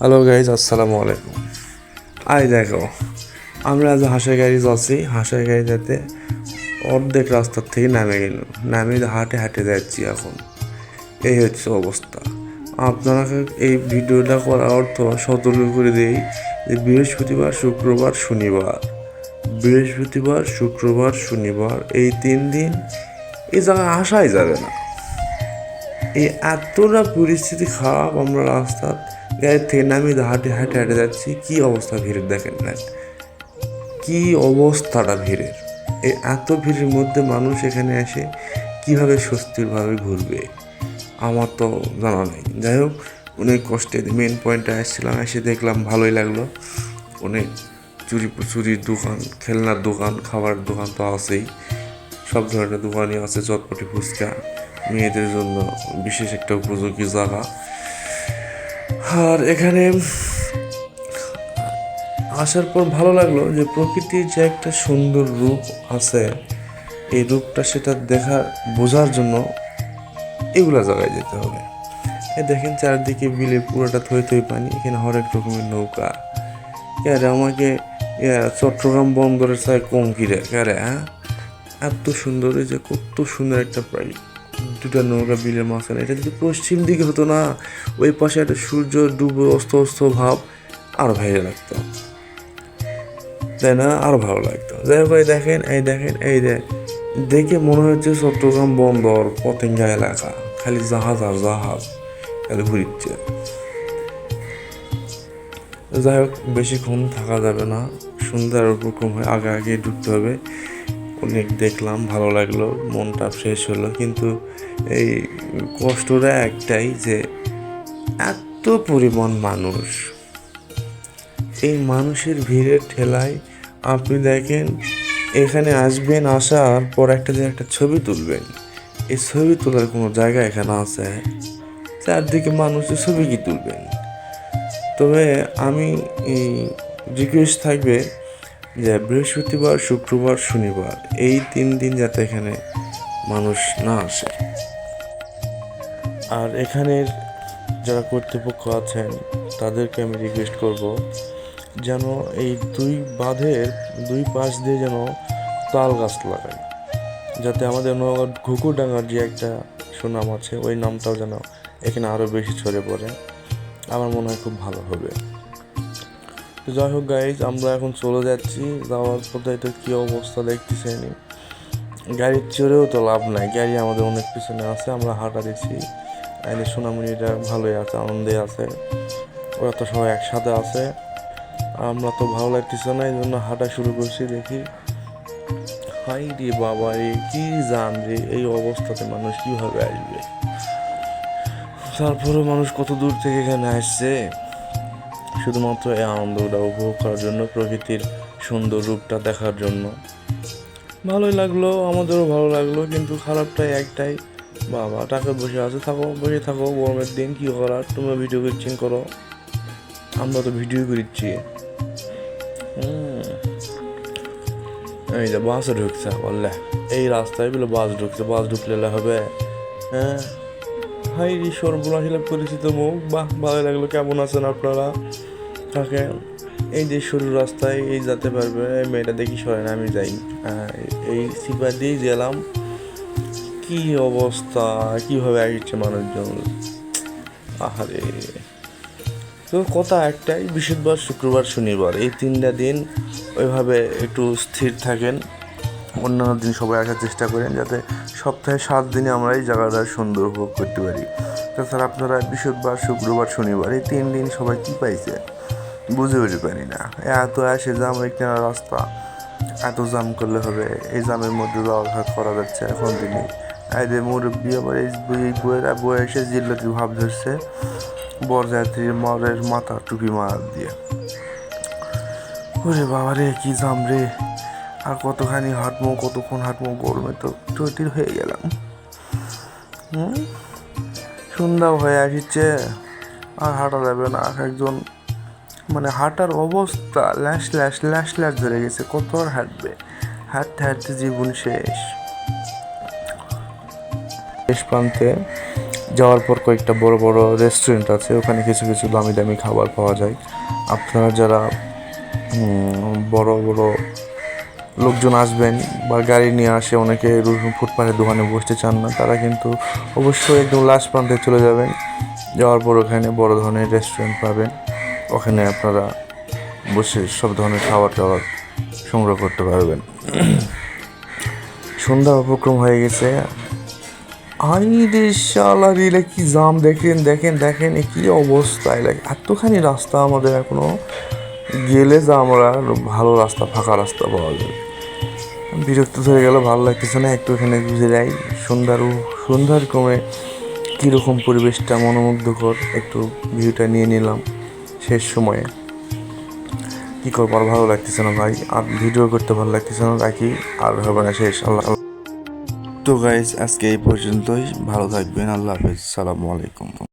Hello guys আসসালামু আলাইকুম। I, দেখো, আমরা আজ হাঁসের গাড়ি যাচ্ছি হাঁসের গাড়ি যেতে অর্ধেক রাস্তার থেকে নামে গেল নামে হাঁটে হাঁটে যাচ্ছি এখন। এই হচ্ছে অবস্থা। আপনাকে এই ভিডিওটা করার অর্থ সতর্ক করে দেই যে বৃহস্পতিবার, শুক্রবার, শনিবার। বৃহস্পতিবার, শুক্রবার, শনিবার, এই তিন দিন এই জায়গায় আসাই যাবে না। এই এতটা পরিস্থিতি খারাপ আমরা রাস্তা গাড়ি থেকে নামিয়ে হাঁটে হাঁটে হাঁটে যাচ্ছি। কি অবস্থা ভিড়ের দেখেন না? কি অবস্থাটা ভিড়ের? এই এত ভিড়ের মধ্যে মানুষ এখানে এসে কীভাবে স্বস্তিরভাবে ঘুরবে? আমার তো জানা নেই। যাই হোক, অনেক কষ্টে মেন পয়েন্টে আসছিলাম, এসে দেখলাম ভালোই লাগল। অনেক চুরি চুরির দোকান, খেলনার দোকান খাবারের দোকান তো আছেই। সব ধরনের দোকানই আছে, চটপটি ফুচকা। মেয়েদের জন্য বিশেষ একটা উপযোগী জায়গা। আর এখানে আসার পর ভালো লাগল যে প্রকৃতির যে একটা সুন্দর রূপ আছে, এই রূপটা সেটা দেখা, বোঝার জন্য এগুলা জায়গায় যেতে হবে। দেখেন চারদিকে বিলে পুরোটা থই থই পানি, এখানে হরেক রকমের নৌকা। ক্যারে আমাকে চট্টগ্রাম বন্দরের চাই কম কিরে হ্যাঁ? এত সুন্দর, এই যে কত সুন্দর একটা প্রায় দুটা নৌকা বিলের মাঝখানে। এটা যদি পশ্চিম দিকে হতো না, ওই পাশে একটা সূর্য ডুবে অস্ত অস্ত ভাব আরও ভালো লাগতো। তাই না? আরও ভালো লাগতো। যাই হোক দেখেন, এই দেখেন, এই দেখ দেখে মনে হচ্ছে চট্টগ্রাম বন্দর, পতেঙ্গা এলাকা, খালি জাহাজ আর জাহাজ খালি ঘুরিচ্ছে। যাই হোক, বেশিক্ষণ থাকা যাবে না। সুন্দর উপক্রম হয়ে আগে আগে ঢুকতে হবে। অনেক দেখলাম, ভালো লাগল, মনটা ফ্রেশ হলো। কিন্তু এই কষ্টটা একটাই যে এত পরিমাণ মানুষ, এই মানুষের ভিড়ের ঠেলায় আপনি দেখেন, এখানে আসবেন, আসার পর একটা দিন একটা ছবি তুলবেন, এই ছবি তোলার কোনো জায়গা এখানে আছে? চারদিকে মানুষের ছবি কি তুলবেন? তবে আমি এই রিকোয়েস্ট থাকবে যে বৃহস্পতিবার, শুক্রবার, শনিবার, এই তিন দিন যাতে এখানে মানুষ না আসে। আর এখানের যারা কর্তৃপক্ষ আছেন, তাদেরকে আমি রিকোয়েস্ট করব যেন এই দুই বাঁধের, দুই পাশ দিয়ে যেন তাল গাছ লাগায়। যাতে আমাদের নওগাঁ ঘুকুরডাঙ্গার যে একটা সুনাম আছে, ওই নামটাও যেন এখানে আরও বেশি ছড়ে পড়ে। আমার মনে হয় খুব ভালো হবে। তো যাই হোক গাইজ আমরা এখন চলে যাচ্ছি। যাওয়ার পথে তো কী অবস্থা দেখতেছেন গাড়ির চড়েও তো লাভ নাই। গাড়ি আমাদের অনেক পিছনে আছে, আমরা হাঁটা দিচ্ছি আইনে সোনামণিটা ভালোই আছে, আনন্দে আছে। ওরা তো সবাই একসাথে আছে। আমরা তো ভালো লাগতেছে না এই জন্য হাঁটা শুরু করছি, দেখি। হাই রে বাবা রে, কি জান রে, এই অবস্থাতে মানুষ কীভাবে আসবে? তারপরে মানুষ কত দূর থেকে এখানে আসছে? শুধুমাত্র এই আনন্দটা উপভোগ করার জন্য, প্রকৃতির সুন্দর রূপটা দেখার জন্য। ভালোই লাগল, আমাদেরও ভালো লাগল, কিন্তু খারাপটাই একটাই। বাবা, টাকা বসে আছে, থাকো, বসে থাকো, গরমের দিন, কী করার তোমরা ভিডিও করছেন, করো। আমরা তো ভিডিও করিচ্ছি হুম। এই যে বাসে ঢুকছে, বললে। এই রাস্তায় বলে বাস ঢুকছে, বাস ঢুকলে হবে। হ্যাঁ। হাই সর্বনাশ হিলাপ পরিচিত মুখ। বাহ ভালো লাগল, কেমন আছেন আপনারা? থাকেন এই যে সরু রাস্তায় এই যেতে পারবে মেয়েটা দেখি সরে না, আমি যাই। এই সিপা দিয়েই গেলাম। কি অবস্থা, কীভাবে আসছে মানুষজন? আহারে। তো কথা একটাই, বৃহস্পতিবার, শুক্রবার, শনিবার, এই তিনটা দিন ওইভাবে একটু স্থির থাকেন। অন্যান্য দিন সবাই আসার চেষ্টা করেন, যাতে সপ্তাহে সাত দিনে আমরা এই জায়গাটা সুন্দর উপভোগ করতে পারি। তাছাড়া আপনারা বৃহস্পতিবার, শুক্রবার, শনিবার, এই তিন দিন সবাই কী পাইছে? বুঝে উঠতে পারি না। এত আসে জাম একটা রাস্তা, এত জাম করলে হবে, এই জামের মধ্যে যাওয়া করা যাচ্ছে এখন দিনে। এদের মুরব্বী আবার এই বইয়ের বয়ে এসে জিল্লতি ভাব ধরছে, বরযাত্রীর মরের মাথা টুপি মার দিয়ে। ওরে বাবা রে, কি জাম রে। আর কতখানি হাঁটমো, কতক্ষণ হাঁটমো, গরমে তো চটির হয়ে গেলাম। হুম? সন্ধ্যা হয়ে আসছে আর হাঁটা যাবে না। একজন মানে হাঁটার অবস্থা ল্যাশ ল্যাশ ল্যাশ ল্যাশ ধরে গেছে, কত আর হাঁটবে? হাঁটতে হাঁটতে জীবন শেষ। শেষ প্রান্তে যাওয়ার পর কয়েকটা বড় বড় রেস্টুরেন্ট আছে, ওখানে কিছু কিছু দামি দামি খাবার পাওয়া যায়। আপনারা যারা বড় বড় লোকজন আসবেন বা গাড়ি নিয়ে আসে, অনেকে ফুটপাথের দোকানে বসতে চান না, তারা কিন্তু অবশ্যই একদম লাস্ট প্রান্তে চলে যাবেন। যাওয়ার পর ওখানে বড় ধরনের রেস্টুরেন্ট পাবেন। ওখানে আপনারা বসে সব ধরনের খাবার টাবার সংগ্রহ করতে পারবেন। সন্ধ্যা উপক্রম হয়ে গেছে। আই রে শালা কি জাম? দেখেন দেখেন দেখেন কি অবস্থা লাগে এতখানি রাস্তা আমাদের এখনও গেলে যা আমরা ভালো রাস্তা, ফাঁকা রাস্তা পাওয়া যাবে। বিরক্ত হয়ে গেল, ভালো লাগতেছে না, একটু এখানে বুঝে যাই। সন্ধ্যার সন্ধ্যার ক্রমে কীরকম পরিবেশটা মনোমুগ্ধকর, একটু ভিউটা নিয়ে নিলাম। শেষ সময়ে। কী করব, আর ভালো লাগতেছে না ভাই। আর ভিডিও করতে ভালো লাগতেছে না রাখি আর হবে না শেষ, আল্লাহ তো গাইজ আজকে এই পর্যন্তই। ভালো থাকবেন, আল্লাহ হাফিজ। সালামু আলাইকুম।